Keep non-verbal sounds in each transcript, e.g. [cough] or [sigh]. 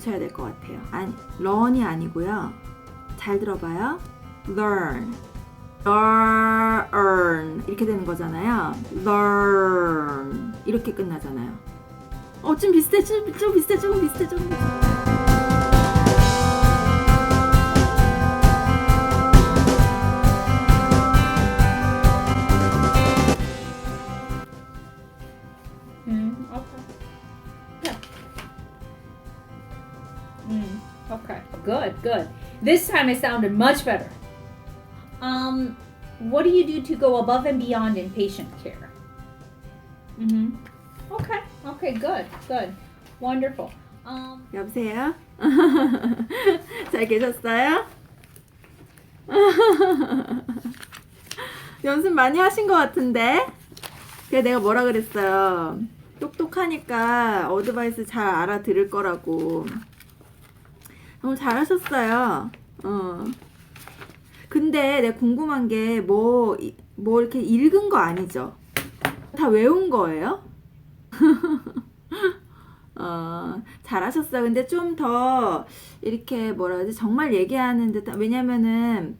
고쳐야 될 것 같아요. 아니, learn이 아니고요. 잘 들어봐요. learn, learn 이렇게 되는 거잖아요. learn 이렇게 끝나잖아요. 어, 좀 비슷해, 좀, 좀 비슷해, 조금 비슷해, 조금 비슷해. Okay. Yeah. Good, good. This time it sounded much better. Um, what do you do to go above and beyond in patient care? Mm-hmm. Okay. Okay. Good. Good. Wonderful. Um, 여보세요? 잘 계셨어요? 연습 많이 하신 것 같은데? 그래 내가 뭐라 그랬어요? 똑똑하니까 어드바이스 잘 알아들을 거라고. 너무 잘하셨어요. 어. 근데 내가 궁금한 게 뭐 뭐 이렇게 읽은 거 아니죠? 다 외운 거예요? [laughs] 어, 잘하셨어요. 근데 좀 더 이렇게 뭐라 그러지? 정말 얘기하는 듯한 왜냐면은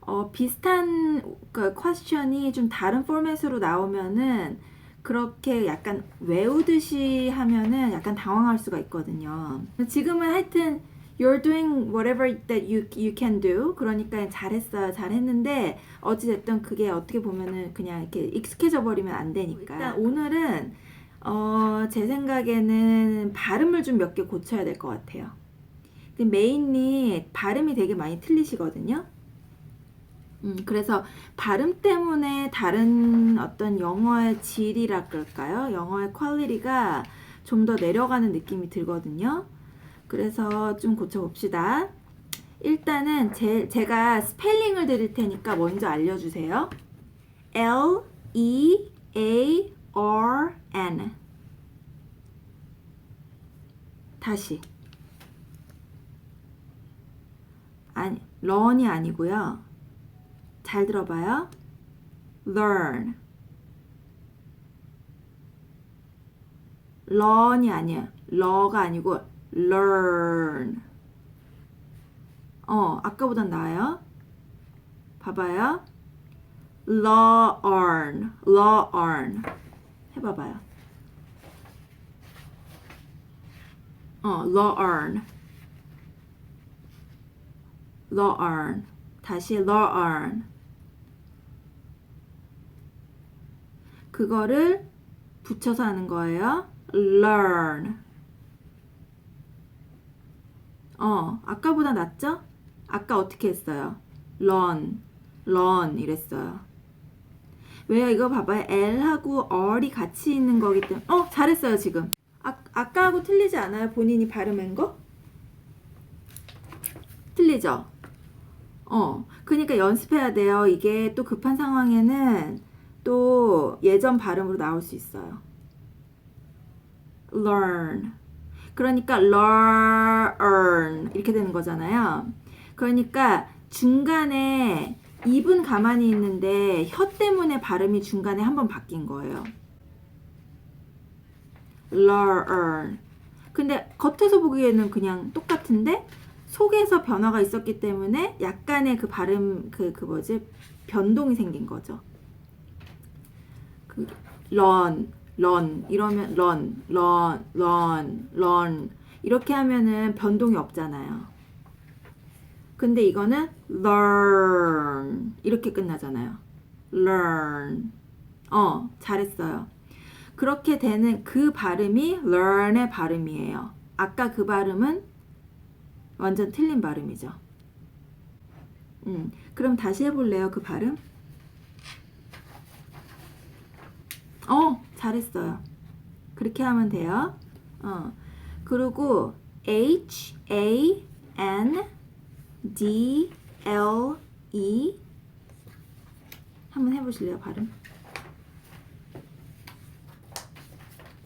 어, 비슷한 그 퀘스천이 좀 다른 포맷으로 나오면은 그렇게 약간 외우듯이 하면은 약간 당황할 수가 있거든요. 지금은 하여튼 you're doing whatever that you you can do. 그러니까 잘했어요. 잘했는데 어찌 됐든 그게 어떻게 보면은 그냥 이렇게 익숙해져 버리면 안 되니까. 일단 오늘은 어, 제 생각에는 발음을 좀 몇 개 고쳐야 될 것 같아요. 근데 메인이 발음이 되게 많이 틀리시거든요. 음, 그래서 발음 때문에 다른 어떤 영어의 질이라 그럴까요? 영어의 퀄리티가 좀 더 내려가는 느낌이 들거든요. 그래서 좀 고쳐봅시다. 일단은 제, 제가 스펠링을 드릴 테니까 먼저 알려주세요. L, E, A, R, N. 다시. 아니, learn이 아니고요. 잘 들어봐요. learn. learn이 아니에요. le가 아니고 learn. 어, 아까보단 나아요. 봐봐요. learn, learn. 해봐봐요. 어, learn. learn. 다시 learn. 그거를 붙여서 하는 거예요. learn. 어, 아까보다 낫죠? 아까 어떻게 했어요? learn, learn 이랬어요. 왜요? 이거 봐봐요. L하고 R이 같이 있는 거기 때문에. 어, 잘했어요, 지금. 아, 아까하고 틀리지 않아요? 본인이 발음한 거? 틀리죠? 어, 그러니까 연습해야 돼요. 이게 또 급한 상황에는 또 예전 발음으로 나올 수 있어요. learn. 그러니까 learn 이렇게 되는 거잖아요. 그러니까 중간에 입은 가만히 있는데 혀 때문에 발음이 중간에 한번 바뀐 거예요. learn. 근데 겉에서 보기에는 그냥 똑같은데 속에서 변화가 있었기 때문에 약간의 그 발음 그그 뭐지 변동이 생긴 거죠. 그 learn, learn 이러면 learn, learn, learn, learn 이렇게 하면은 변동이 없잖아요. 근데 이거는 learn 이렇게 끝나잖아요. learn. 어, 잘했어요. 그렇게 되는 그 발음이 learn의 발음이에요. 아까 그 발음은 완전 틀린 발음이죠. 음, 그럼 다시 해볼래요, 그 발음? 어, 잘했어요. 그렇게 하면 돼요. 어, 그리고 H, A, N, D, L, E. 한번 해보실래요, 발음?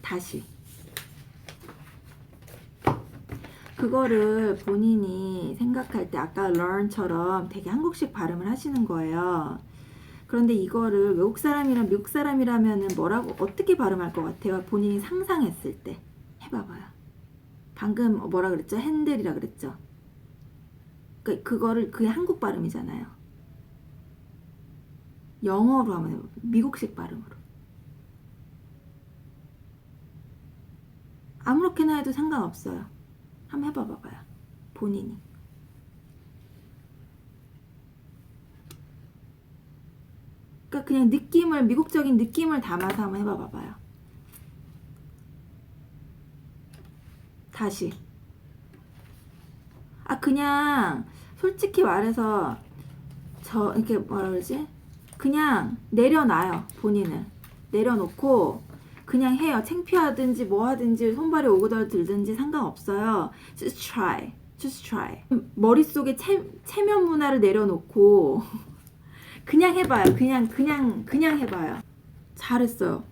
다시. 그거를 본인이 생각할 때 아까 learn처럼 되게 한국식 발음을 하시는 거예요. 그런데 이거를 외국 사람이랑 미국 사람이라면은 뭐라고 어떻게 발음할 것 같아요? 본인이 상상했을 때 해봐봐요. 방금 뭐라 그랬죠? 핸들이라 그랬죠? 그, 그거를 그게 한국 발음이잖아요. 영어로 해볼게요. 미국식 발음으로. 아무렇게나 해도 상관없어요. 한번 해봐 봐봐요. 본인이. 그러니까 그냥 느낌을 미국적인 느낌을 담아서 한번 해봐 봐봐요. 다시. 아 그냥 솔직히 말해서 저 이렇게 뭐라 그러지? 그냥 내려놔요 본인을 내려놓고 그냥 해요 창피하든지 뭐 하든지 손발이 오그덜 들든지 상관없어요 just try just try 머릿속에 체, 체면 문화를 내려놓고 그냥 해봐요 그냥 그냥 그냥 해봐요 잘했어요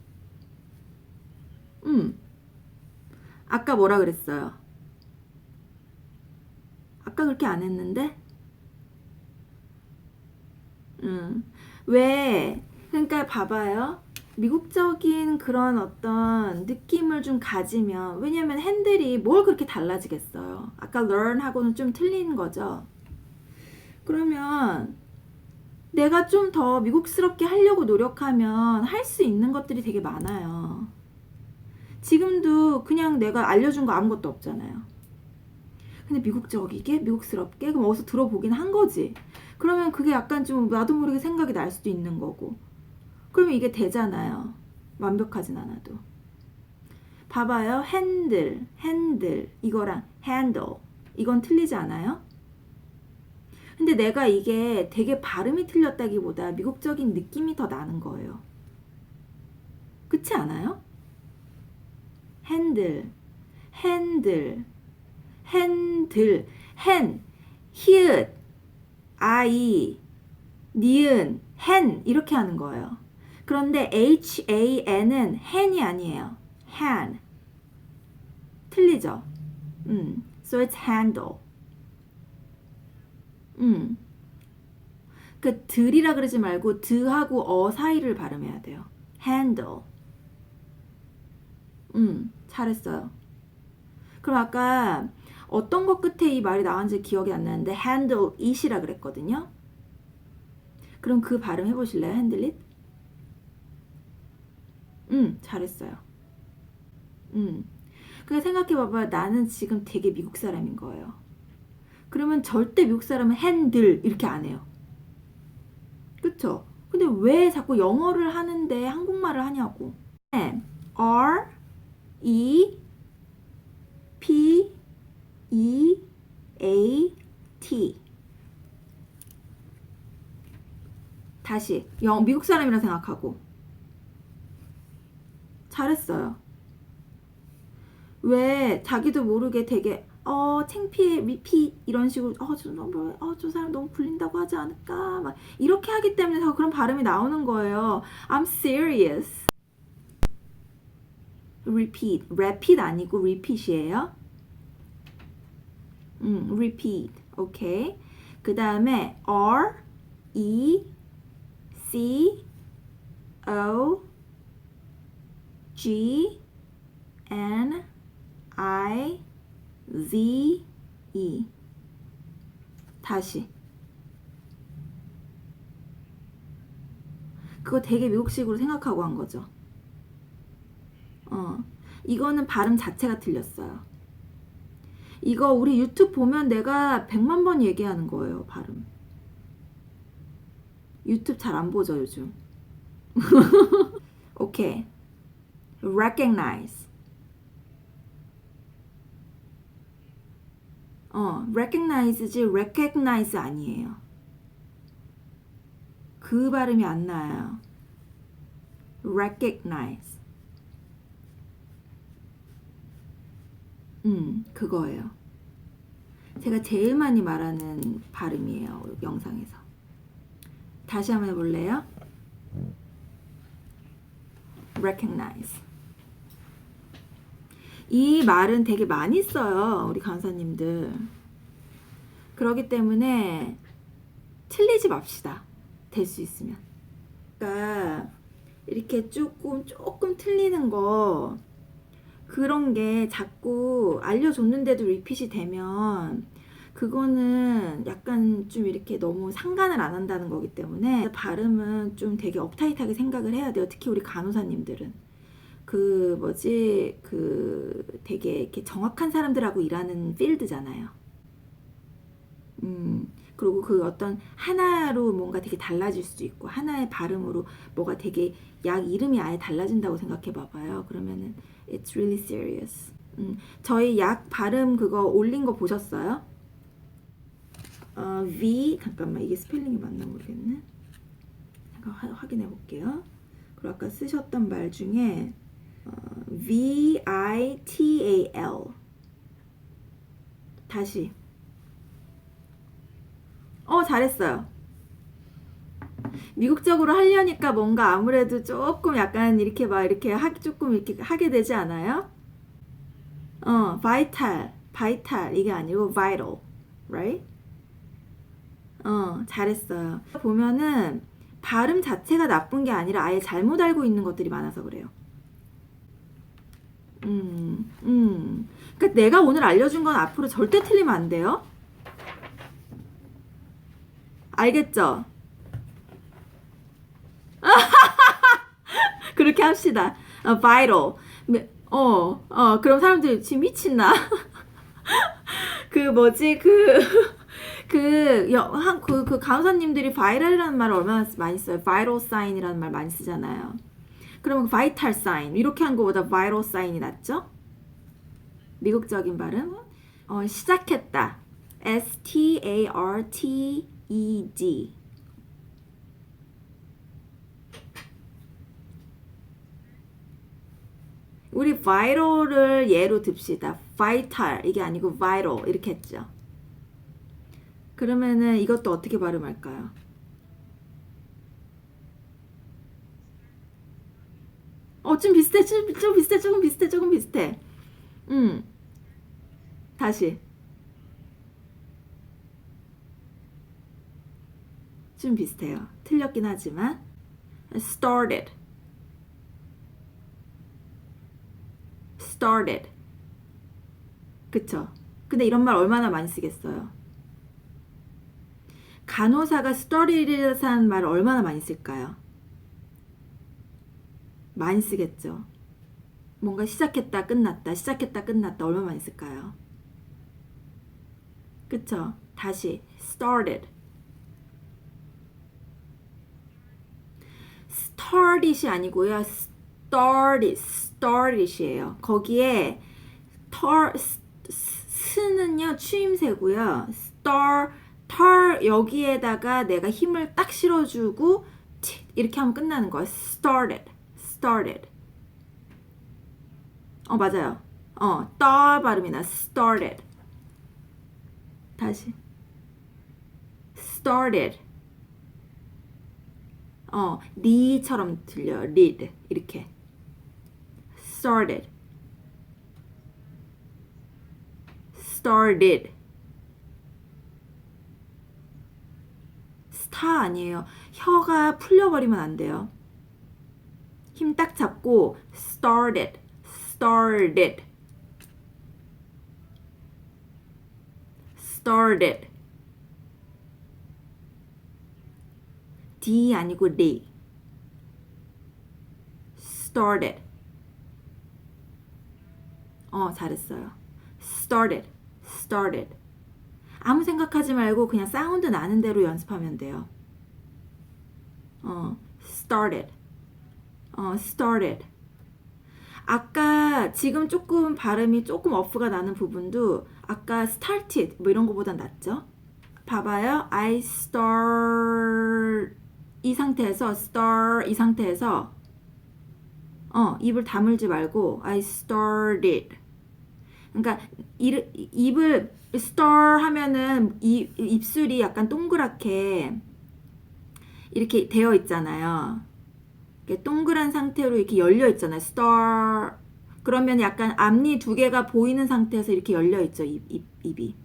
음 아까 뭐라 그랬어요 아까 그렇게 안 했는데 음. 왜? 그러니까 봐봐요. 미국적인 그런 어떤 느낌을 좀 가지면 왜냐면 핸들이 뭘 그렇게 달라지겠어요. 아까 learn하고는 좀 틀린 거죠. 그러면 내가 좀 더 미국스럽게 하려고 노력하면 할 수 있는 것들이 되게 많아요. 지금도 그냥 내가 알려준 거 아무것도 없잖아요. 근데 미국적이게 미국스럽게 그럼 어디서 들어보긴 한 거지. 그러면 그게 약간 좀 나도 모르게 생각이 날 수도 있는 거고. 그러면 이게 되잖아요. 완벽하진 않아도. 봐봐요. 핸들, 핸들, 이거랑 핸들. 이건 틀리지 않아요? 근데 내가 이게 되게 발음이 틀렸다기보다 미국적인 느낌이 더 나는 거예요. 그렇지 않아요? 핸들, 핸들, 핸들, 핸, 히읗, 아이, 니은, hen 이렇게 하는 거예요. 그런데 H-A-N은 hand이 아니에요. hand. 틀리죠? 음, so it's handle. 음. 그 들이라 그러지 말고 드하고 어 사이를 발음해야 돼요. handle. 음, 잘했어요. 그럼 아까 어떤 것 끝에 이 말이 나왔는지 기억이 안 나는데 handle it이라 그랬거든요. 그럼 그 발음 해보실래요? handle it? 음, 잘했어요. 음. 그냥 생각해봐봐. 나는 지금 되게 미국 사람인 거예요. 그러면 절대 미국 사람은 handle 이렇게 안 해요. 그쵸? 근데 왜 자꾸 영어를 하는데 한국말을 하냐고. R, E, P, E, A, T. 다시 영 미국 사람이라 생각하고 잘했어요. 왜 자기도 모르게 되게 어 창피해 리피 이런 식으로 어저 너무 어저 사람 너무 불린다고 하지 않을까 막 이렇게 하기 때문에 더 그런 발음이 나오는 거예요. I'm serious. repeat, repeat 아니고 repeat이에요. 음, repeat. 오케이. 그 다음에 R, E, C, O, G, N, I, Z, E. 다시. 그거 되게 미국식으로 생각하고 한 거죠. 어. 이거는 발음 자체가 틀렸어요. 이거 우리 유튜브 보면 내가 100만 번 얘기하는 거예요, 발음. 유튜브 잘 안 보죠, 요즘. [laughs] 오케이. recognize. 어, recognize지 recognize 아니에요. 그 발음이 안 나요. recognize. 음, 그거예요. 제가 제일 많이 말하는 발음이에요, 영상에서. 다시 한번 해볼래요? recognize. 이 말은 되게 많이 써요, 우리 강사님들. 그러기 때문에 틀리지 맙시다. 될 수 있으면. 그러니까 이렇게 조금 조금 틀리는 거 그런 게 자꾸 알려줬는데도 리핏이 되면 그거는 약간 좀 이렇게 너무 상관을 안 한다는 거기 때문에 발음은 좀 되게 업타이트하게 생각을 해야 돼요. 특히 우리 간호사님들은. 그 뭐지 그 되게 이렇게 정확한 사람들하고 일하는 필드잖아요. 음 그리고 그 어떤 하나로 뭔가 되게 달라질 수도 있고 하나의 발음으로 뭐가 되게 약 이름이 아예 달라진다고 생각해 봐봐요. 그러면은 it's really serious. 음 저희 약 발음 그거 올린 거 보셨어요? 어, V 잠깐만 이게 스펠링이 맞나 모르겠네. 잠깐 화- 확인해 볼게요. 그리고 아까 쓰셨던 말 중에 어, V I T A L 다시 어 잘했어요. 미국적으로 하려니까 뭔가 아무래도 조금 약간 이렇게 막 이렇게 하 조금 이렇게 하게 되지 않아요? 어, vital, vital 이게 아니고 vital, right? 어, 잘했어요. 보면은 발음 자체가 나쁜 게 아니라 아예 잘못 알고 있는 것들이 많아서 그래요. 음, 음. 그러니까 내가 오늘 알려준 건 앞으로 절대 틀리면 안 돼요. 알겠죠? [laughs] 그렇게 합시다. 어. 네, 어, 어, 그럼 사람들이 지금 미친나? [laughs] 그 뭐지, 그, [laughs] 그, 여, 한, 그, 그 간호사님들이 바이럴이라는 말을 얼마나 많이 써요. vital sign이라는 말 많이 쓰잖아요. 그러면 vital sign. 이렇게 한 거보다 vital sign이 낫죠? 미국적인 발음. 어, 시작했다. S-T-A-R-T-E-D. 우리 vital을 예로 듭시다. vital 이게 아니고 vital 이렇게 했죠. 그러면은 이것도 어떻게 발음할까요? 어, 좀 비슷해, 좀, 좀 비슷해, 조금 비슷해, 조금 비슷해. 음, 다시. 좀 비슷해요. 틀렸긴 하지만. started. started. 그쵸? 근데 이런 말 얼마나 많이 쓰겠어요? 간호사가 started이라는 말을 얼마나 많이 쓸까요? 많이 쓰겠죠. 뭔가 시작했다, 끝났다, 시작했다, 끝났다, 얼마나 많이 쓸까요? 그쵸? 다시, started. startit이 아니고요. started, startit이에요. 거기에 tar, 스는요 추임새고요. star, tar 여기에다가 내가 힘을 딱 실어주고 치, 이렇게 하면 끝나는 거예요. started, started. 어 맞아요. 어, 떠 발음이 나 started. 다시. started. 어, 리처럼 들려요. read 이렇게. started. started. 스타 아니에요. 혀가 풀려버리면 안 돼요. 힘 딱 잡고 started, started, started. D 아니고 D. started. 어, 잘했어요. started, started. 아무 생각하지 말고 그냥 사운드 나는 대로 연습하면 돼요. 어, started. 어, started. 아까 지금 조금 발음이 조금 어프가 나는 부분도 아까 started 뭐 이런 거보다 낫죠? 봐봐요. I start 이 상태에서 start 이 상태에서 어, 입을 다물지 말고 I started. 그러니까 이, 입을 start 하면은 이, 입술이 약간 동그랗게 이렇게 되어 있잖아요. 동그란 상태로 이렇게 열려 있잖아요. star. 그러면 약간 앞니 두 개가 보이는 상태에서 이렇게 열려 있죠. 입, 입, 입이.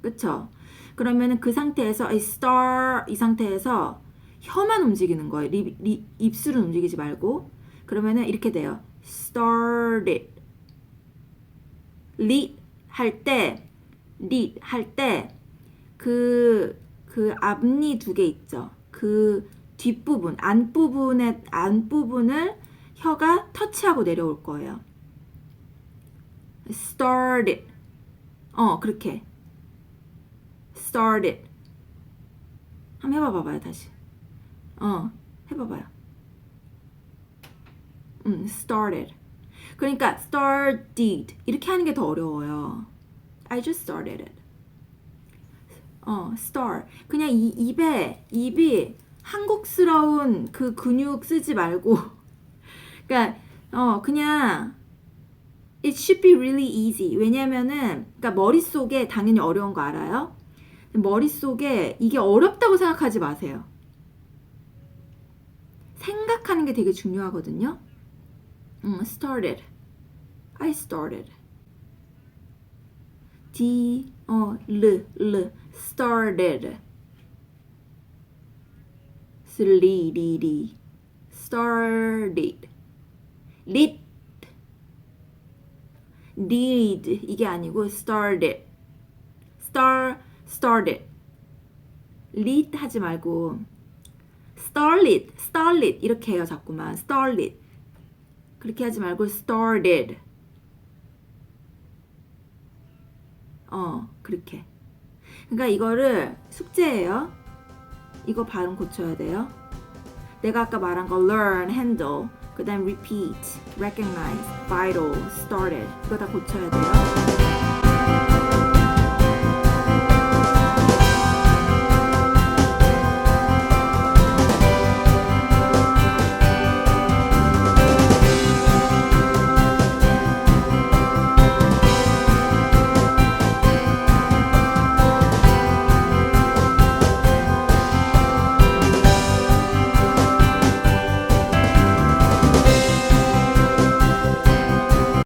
그쵸? 그러면은 그 상태에서 이 star 이 상태에서 혀만 움직이는 거예요. 리, 리, 입술은 움직이지 말고. 그러면은 이렇게 돼요. started. lead 할 때, lead 할 때, 그, 그 앞니 두 개 있죠. 그 뒷부분, 안부분의, 안부분을 혀가 터치하고 내려올 거예요. started. 어, 그렇게. started. 한번 해봐봐요, 다시. 어, 해봐봐요. 음, started. 그러니까 started 이렇게 하는 게 더 어려워요. I just started it. 어, start. 그냥 이 입에 입이 한국스러운 그 근육 쓰지 말고, [laughs] 그러니까 어 그냥 it should be really easy. 왜냐면은 그러니까 머릿속에 당연히 어려운 거 알아요. 머릿속에 이게 어렵다고 생각하지 마세요. 생각하는 게 되게 중요하거든요. 음, started. I started. D, 어, 르, 르, started. 리. started. lit. did 이게 아니고 started. star, started. lit 하지 말고 starlit, starlit 이렇게 해요 자꾸만 starlit. 그렇게 하지 말고 started. 어, 그렇게. 그러니까 이거를 숙제예요. 이거 발음 고쳐야 돼요. 내가 아까 말한 거 learn, handle, 그 다음 repeat, recognize, vital, started 이거 다 고쳐야 돼요.